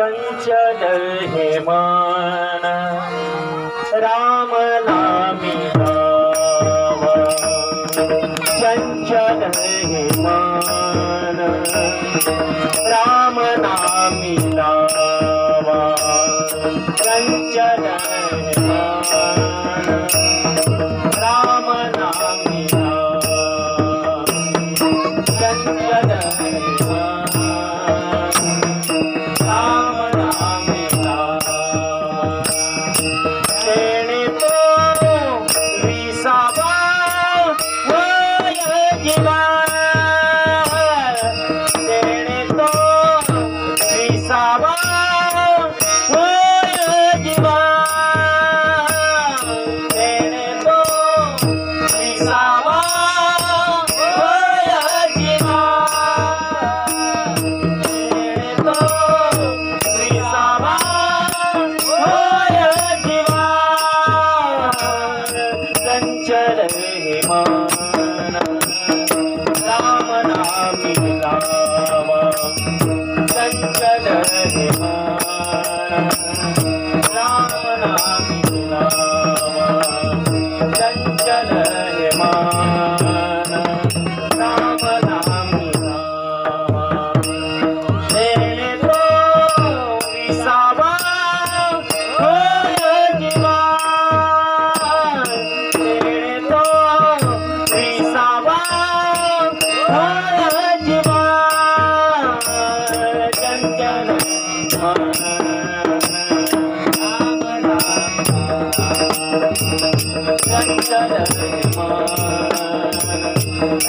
चंचल हे मन राम नामी गाव। चंचल हे मन राम नामी लावा चंचल Tchau.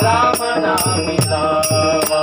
राम नामी लावा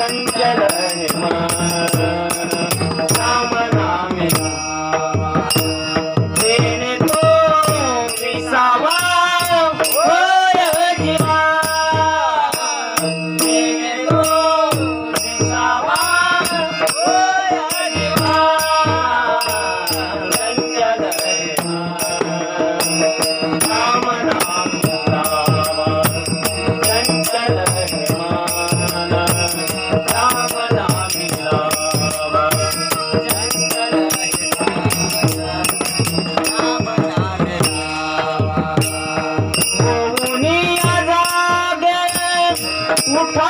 ಸಂಚಲನೆ ಮಾ Goodbye.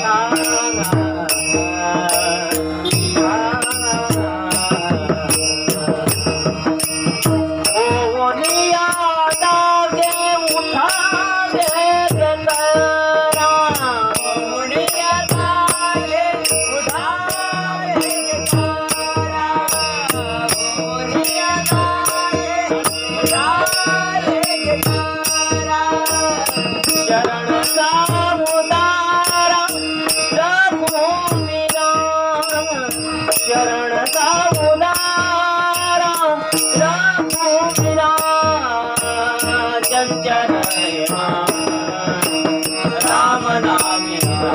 રામ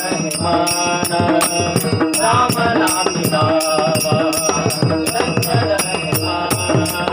रहमान राम नाम गावा सच्च रहमान